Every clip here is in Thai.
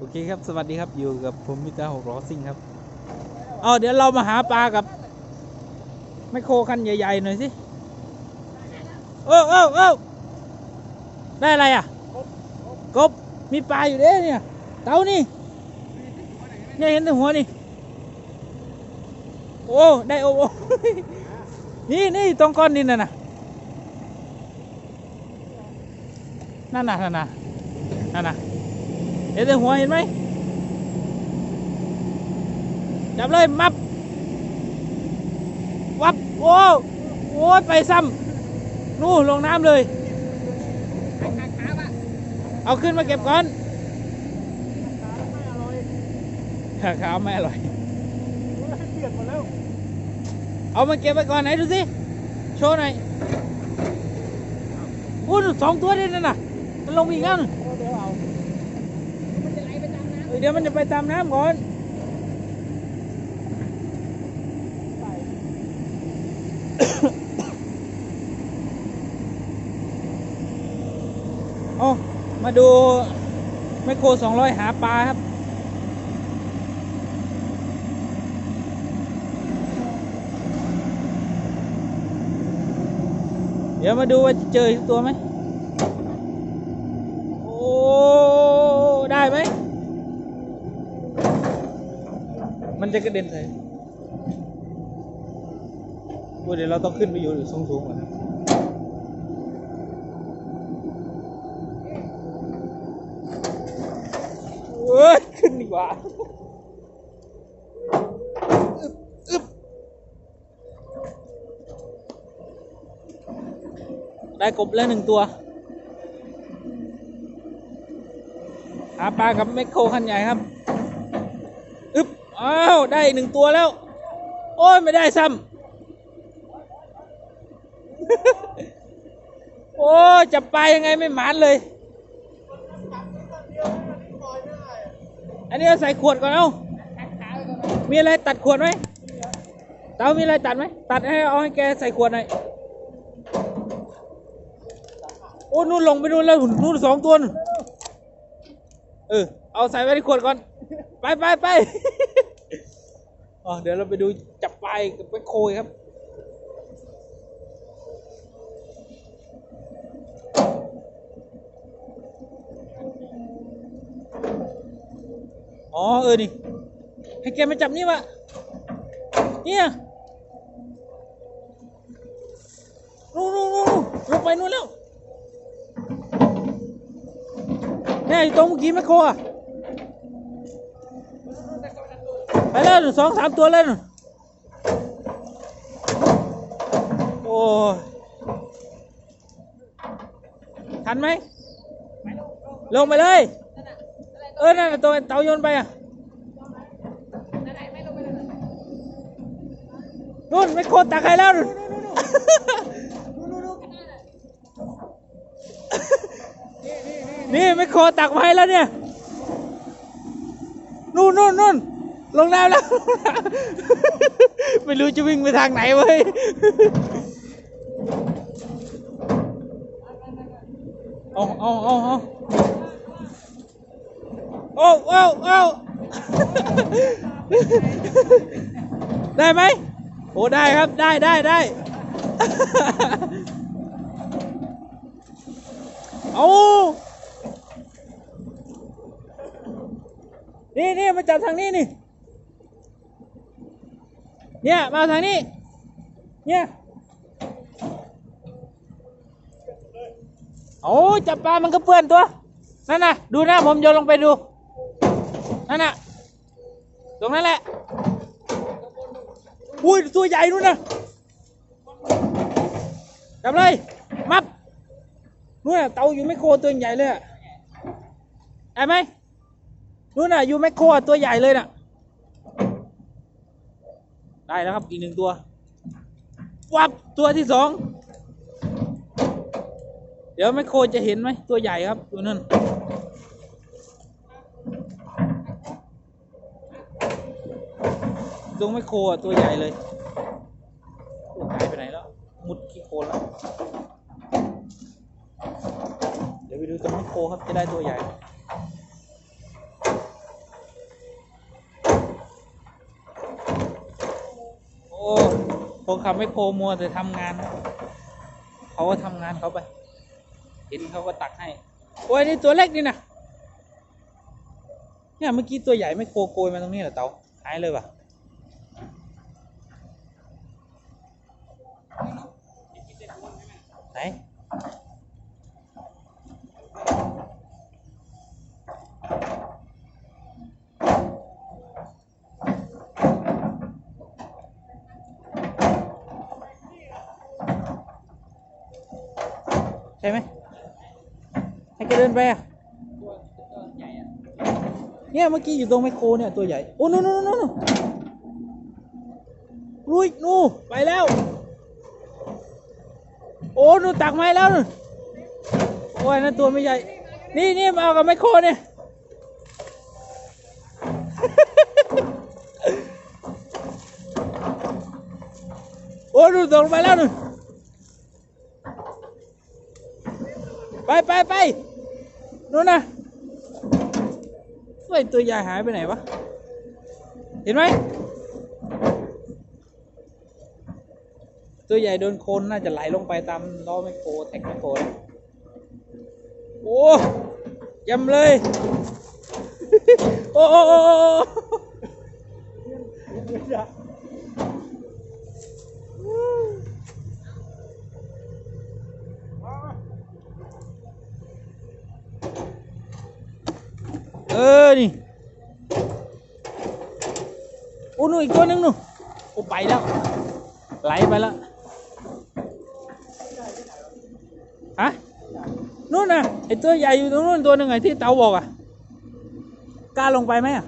โอเคครับ สวัสดีครับ อยู่กับผมมิตรหกล้อซิ่งครับ เอาเดี๋ยวเรามาหาปลากับไมคโครคันใหญ่ๆหน่อยสิเออเออเออได้อะไรอะ กบ มีปลาอยู่เด้เนี่ย เต่านี่ เนี่ยเห็นแต่หัวนี่ โอ้ ได้โอ้โอนี่นี่ตรงก้อนดินน่ะนะนั่นน่ะนั่นน่ะนั่นน่ะ ห็นแต่หัวเห็นไหมจับเลย มับ วับ โอ้โอ้ยไปซ้ำนู่นลงน้ำเลย เอาขึ้นมาเก็บก่อนขาขาวไม่อร่อยเปลี่ยนหมดแล้วเอามาเก็บไปก่อนไหนดูสิ โชว์หน่อยอู้ยสองตัวนี่นั่นน่ะ มันลงไปอีกแล้วน่ะ เดี๋ยวมันจะไปตามน้ำก่อนโอ้มาดูไมคโครสองร้อยหาปลาครับ เดี๋ยวมาดูว่าเจอตัวไหม โอ้ ได้ไหม มันจะกระเด็นใส่โอ้เดี๋ยวเราต้องขึ้นไปอยู่สูงสูงๆก่อนนะเอ้ยขึ้นดีกว่าอึบอึบได้กบแล้วหนึ่งตัว หาปลากับแมคโครคันใหญ่ครับ อ้าว ได้อีกหนึ่งตัวแล้ว โอ้ยไม่ได้ซ้ำโอ้จับปลายังไงไม่หมานเลย อันนี้เอาใส่ขวดก่อนเอามีอะไรตัดขวดไหมเต๋ามีอะไรตัดไหม ตัดให้เอาให้แกใส่ขวดหน่อย โอ้นู่นลงไปนู่นแล้วนู่นสองตัว เออ เอาใส่ไว้ในขวดก่อน ไปไปไป อ๋อเดี๋ยวเราไปดูจับปลากับไปโคยครับอ๋อเออนี่ให้แกมาจับนี่วะเนี่ยนู่นนู่นลงไปนู่นแล้วเนี่ยอยู่ตรงเมื่อกี้แมคโครอะ แล้วหนึ่งสองสามตัวเล่นโอ้ทันไหมลงไปเลย เออนั่นน่ะตัวเต่าโยนไปอะนู่นไม่โคตรตักใครแล้วนู่นนี่ไม่โคตรตักไว้แล้วเนี่ยนู่นนู่นนู่น ลงน้ำแล้ว ไม่รู้จะวิ่งไปทางไหนเว้ยเอาเอาเอาเอาโอ้โอ้โอ้ได้ไหมโอ้ได้ครับได้ได้ได้เอานี่นี่มาจับทางนี้นี่ เนี่ยมาทางนี้ เนี่ยโอ้จับปลามันก็เปื้อนตัว นั่นน่ะ ดูนะผมโยนลงไปดู นั่นน่ะ ตรงนั้นแหละอุ้ยตัวใหญ่นู่นน่ะจับเลย มับนู่นน่ะเตาอยู่ไม่โครตัวใหญ่เลยอะได้ไหมนู่นน่ะอยู่ไม่โครตัวใหญ่เลยน่ะ ได้แล้วครับอีกหนึ่งตัว วับตัวที่สอง เดี๋ยวแมคโครจะเห็นไหมตัวใหญ่ครับตัวนั้นตรงแมคโครอะตัวใหญ่เลยหายไปไหนแล้ว มุดขี้โคลนแล้ว เดี๋ยวไปดูตรงแมคโครครับจะได้ตัวใหญ่ คน ขับไม่โครมัวแต่ทำงาน เขาก็ทำงานเขาไปเห็นเขาก็ตักให้ โอ้ยนี่ตัวเล็กนี่นะเนี่ยเมื่อกี้ตัวใหญ่ไม่โคโกยมาตรงนี้เหรอเต๋าหายเลยว่ะ ไหน ใช่ไหมให้แก เดินไปอะเนี่ยเมื่อกี้อยู่ตรงไมโครเนี่ยตัวใหญ่ โอ้นู่นนู่นนู่นลุยนู่ไปแล้ว โอ้นู่นตักไม้แล้วนู่นโอ้ยนั่นตัวไม่ใหญ่ นี่นี่มาเอากับไมโครเนี่ยโอ้นู่นตกลงไปแล้วนู่นไปไปไป นู่นนะไอตัวใหญ่หายไปไหนวะ เห็นไหม ตัวใหญ่โดนโคลนน่าจะไหลลงไปตามล้อไมโครแท็กไมโครโอ้ยำเลย โอ้โอ้โอ้โอ้ เออ นี่โอ้นู่นอีกตัวหนึงนู่นโอ้ไปแล้ว ไหลไปแล้วฮะนู่นน่ะไอตัวใหญ่อยู่ตรงนู้นตัวหนึ่งไงที่เตาบอกอะกล้าลงไปไหมอะ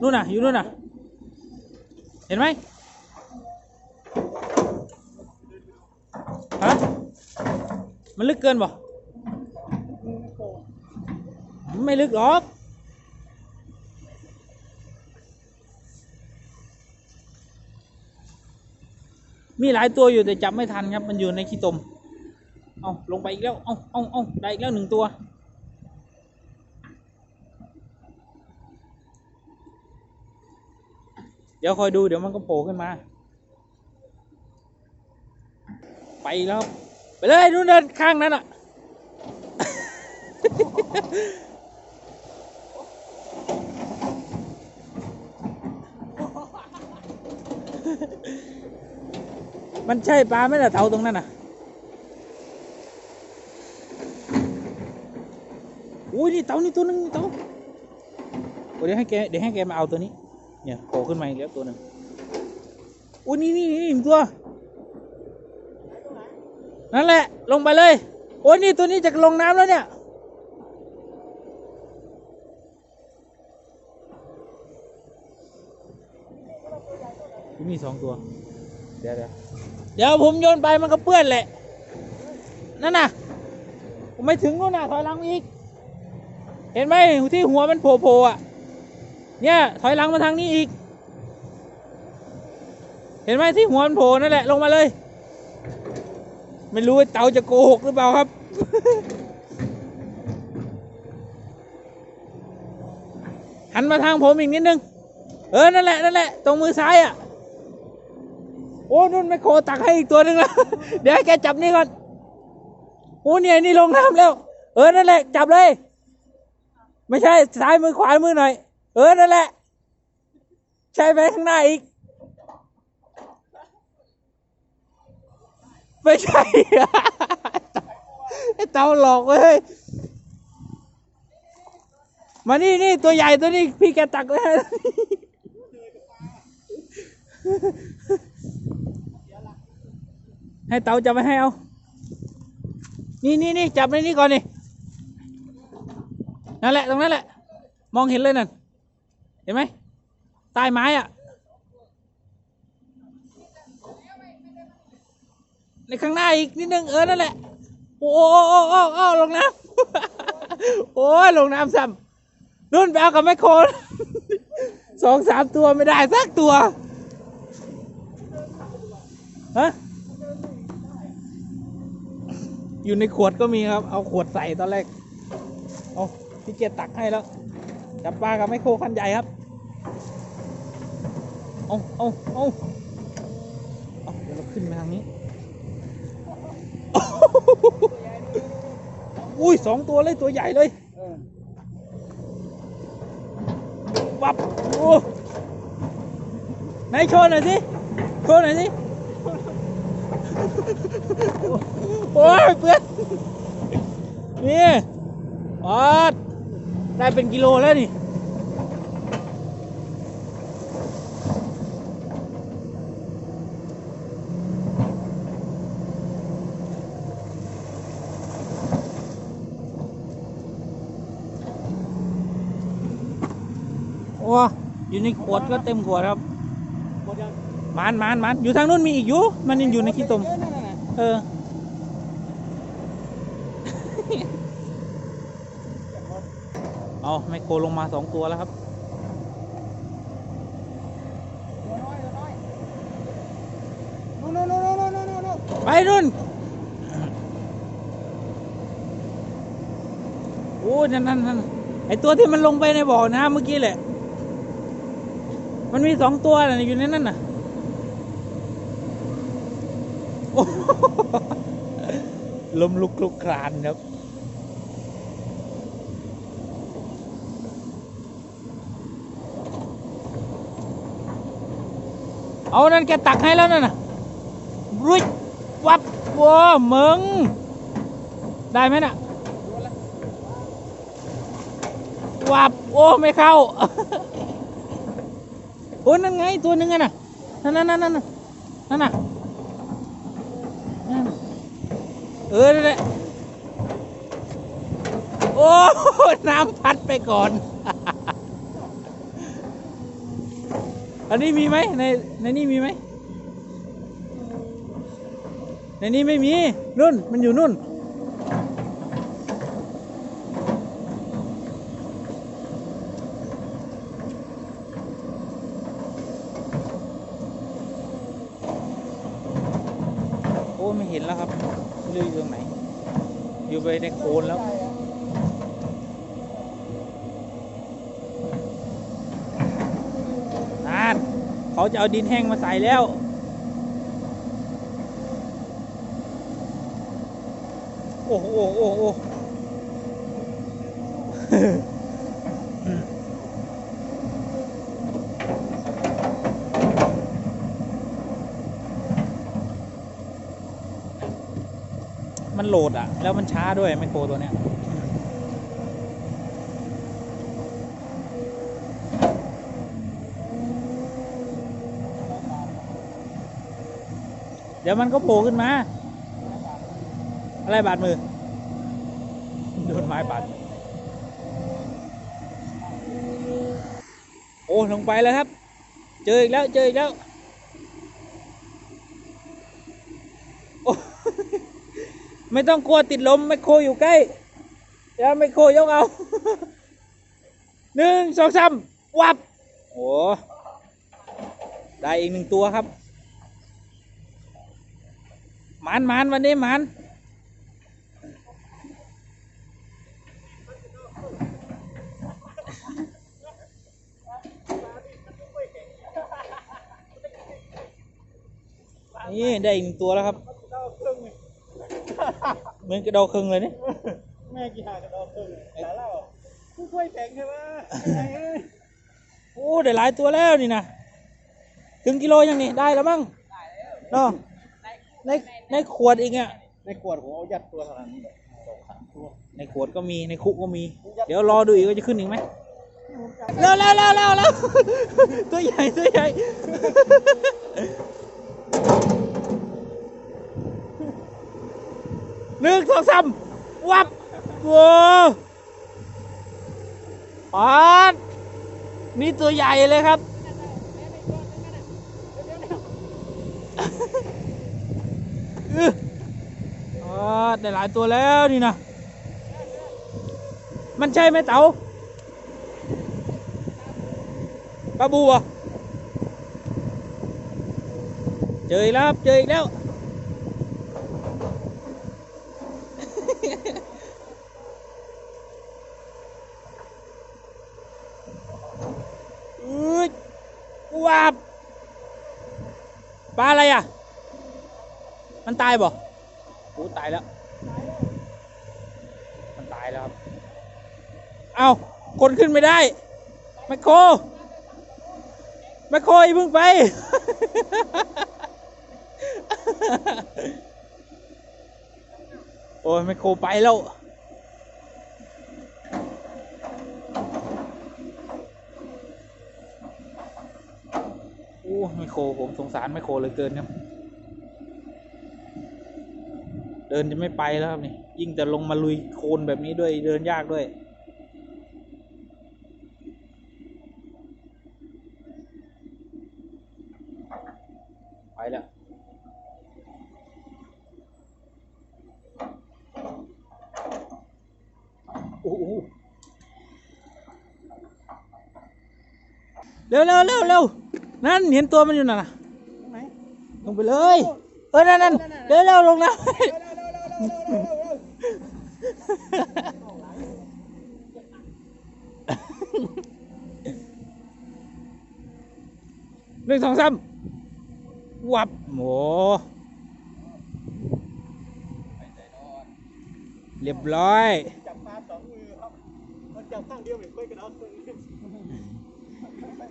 นู่นน่ะ อยู่นู่นน่ะ เห็นไหมฮะมันลึกเกินบ่ ไม่ลึกหรอกมีหลายตัวอยู่แต่จับไม่ทันครับ มันอยู่ในขี้ตม เอาลงไปอีกแล้ว เอาเอาเอาได้อีกแล้วหนึ่งตัว เดี๋ยวคอยดูเดี๋ยวมันก็โผล่ขึ้นมา ไปแล้ว ไปเลยนู่นเดินข้างนั้นอะ มันใช่ปลาไหมล่ะเต่าตรงนั้นน่ะ อุ้ยนี่เต่านี่ตัวหนึงนี่เต่าเดี๋ยวให้แกเดี๋ยวให้แกมาเอาตัวนี้ เนี่ยโผล่ขึ้นมาอีกแล้วตัวหนึ่งอุ้ยนี่นี่นี่ตัว นั่นแหละ ลงไปเลย โอ้ยนี่ตัวนี้จะลงน้ำแล้วเนี่ย มีสองตัว เดี๋ยวเดี๋ยวเดี๋ยวผมโยนไปมันก็เปื้อนแหละ นั่นน่ะ ผมไม่ถึงนู่นน่ะ ถอยหลังอีก เห็นไหมที่หัวมันโผล่ๆอะ เนี่ย ถอยหลังมาทางนี้อีก เห็นไหมที่หัวมันโผล่นั่นแหละ ลงมาเลย ไม่รู้ว่าเต่าจะโกหกหรือเปล่าครับหันมาทางผมอีกนิดนึง เออ นั่นแหละ นั่นแหละ ตรงมือซ้ายอะ โอ้นุ่นไม่โคตักให้อีกตัวหนึ่งแล้ว เดี๋ยวให้แกจับนี่ก่อนโอ้เนี่ยนี่ลงน้ำแล้ว เออนั่นแหละจับเลย ไม่ใช่ซ้ายมือขวามือหน่อย เออนั่นแหละ ใช่ไปข้างหน้าอีก ไม่ใช่ไอ้เต่าหลอกเว้ยมานี่นี่ตัวใหญ่ตัวนี้พี่แกตักเลย ให้เต่าจับไปให้เอา นี่นี่นี่จับในนี้ก่อนนี่นั่นแหละตรงนั้นแหละ มองเห็นเลยนั่น เห็นไหมใต้ไม้อะในข้างหน้าอีกนิดนึงเออนั่นแหละ โอ้โอ้โอ้โอ้โอ้ลงน้ำโอ้ลงน้ำซ้ำนู่นไปเอากับแม่โคนสองสามตัวไม่ได้สักตัวฮะ อยู่ในขวดก็มีครับ เอาขวดใส่ตอนแรก เอาพี่เกียรติตักให้แล้ว จับปลากับไมโครคันใหญ่ครับ เอาเอาเอาขึ้นไปทางนี้ อุ้ยสองตัวเลยตัวใหญ่เลยวับโอ้ไหนโชว์หน่อยสิ โชว์หน่อยสิ โอ้ยเพื่อนนี่ออดได้เป็นกิโลแล้วนี่โอ้อยู่ในขวดก็เต็มขวดครับ มานมานมานอยู่ทางนู้นมีอีกอยู่ มันยังอยู่ในขี้ตม เอเออเอาไมโครลงมาสองตัวแล้วครับนู่นนู่นนู่นนู่นนู่นนู่นนู่นไปนู่นโอ้ยนั่นนั่นนั่นไอตัวที่มันลงไปในบ่อน้ำเมื่อกี้แหละ มันมีสองตัวนะอยู่ในนั้นน่ะโอ้โห ล้มลุกลุกคลานครับ เอานั่นแกตักให้แล้วนั่นน่ะรุยวับว้ามึง ได้ไหมน่ะ วับ โอ้ ไม่เข้า โอ้ นั่นไง ตัวนึงอะน่ะ นั่นนั่นนั่นนั่นน่ะนั่นน่ะนั่นน่ะ เออนั่นแหละโอ้ น้ำพัดไปก่อน อันนี้มีไหมในในนี้มีไหม ในนี้ไม่มี นุ่น มันอยู่นุ่น โอ้ ไม่เห็นแล้วครับ ไม่รู้อยู่ตรงไหน อยู่ไปในโคนแล้วนานเขาจะเอาดินแห้งมาใส่แล้วโอ้โหโอ้โหโอ้โห มันโหลดอะแล้วมันช้าด้วยไมโครตัวเนี้ยเดี๋ยวมันก็โผล่ขึ้นมา อะไรบาดมือ โดนไม้บาดโอ้ลงไปแล้วครับ เจออีกแล้ว เจออีกแล้ว โอ้ ไม่ต้องกลัวติดลมไม่โคอยู่ใกล้เดี๋ยวไม่โคยกเอาหนึ่งสองสามวับโอ้ได้อีกหนึ่งตัวครับหมานหมานวันนี้หมานนี่ได้อีกหนึ่งตัวแล้วครับ ดาวครึ่งไงเหมือนกระเดาครึ่งเลยนี่แม่กี่หาจะดาวครึ่งแต่เล่าผู้ช่วยแข็งใช่ไหมไงเอ้ยโอ้ได้หลายตัวแล้วนี่นะถึงกิโลยังนี่ได้แล้วมั้งเนาะในในขวดอีกอะในขวดผมเอายัดตัวขนาดนี้สองสามตัวในขวดก็มีในคุกก็มี เดี๋ยวรอดูอีกว่าจะขึ้นอีกไหมเร็วเร็วเร็วเร็วเร็วตัวใหญ่ตัวใหญ่ หนึ่งสองสามวับว้าวปาดนี่ตัวใหญ่เลยครับอได้หลายตัวแล้วนี่นะ มันใช่ไหมเต๋าปลาบูเหรอะเจออีกแล้วเจออีกแล้ว อืด วาบปลาอะไรอะ มันตายบ่โอ้ตายแล้ว มันตายแล้วครับ เอาคนขึ้นไม่ได้แมคโครแมคโครอย่าเพิ่งไป โอ้ยแมคโครไปแล้ว ไมโครผมสงสารไมโครเลยเกินครับ เดินจะไม่ไปแล้วครับนี่ ยิ่งจะลงมาลุยโคลนแบบนี้ด้วยเดินยากด้วยไปแล้วโอ้โหเร็วเร็วเร็วเร็ว นั่นเห็นตัวมันอยู่น่ะนะไหนลงไปเลย เออนั่นนั่นเร็วเร็วลงน้ำเร็วเร็วเร็วเร็วเร็วเร็วเร็วหนึ่งสองสามวับโหเรียบร้อย จับปลาสองมือครับมันจับข้างเดียวเหมือนคุยกันเอาตัวนี้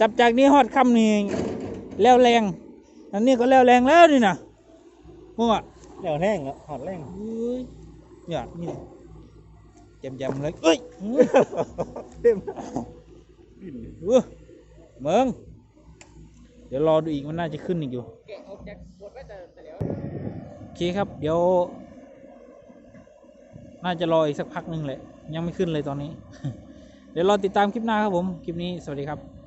จับจากนี้ฮอดคำนี่แล้วแรง อันนี้ก็แล้วแรงแล้วนี่นะมึงอะเดี๋ยวแห้งอะหอดแรงเฮ้ยเนี่ยนี่จำจำๆเลยเอ้ยเต็มเออเมืองเดี๋ยวรอดูอีกมันน่าจะขึ้นอีกอยู่แกะออกจากบทไว้แต่แต่เดี๋ยวโอเคครับ เดี๋ยว น่าจะรออีกสักพักหนึ่งแหละ ยังไม่ขึ้นเลยตอนนี้ เดี๋ยวรอติดตามคลิปหน้าครับผม คลิปนี้สวัสดีครับ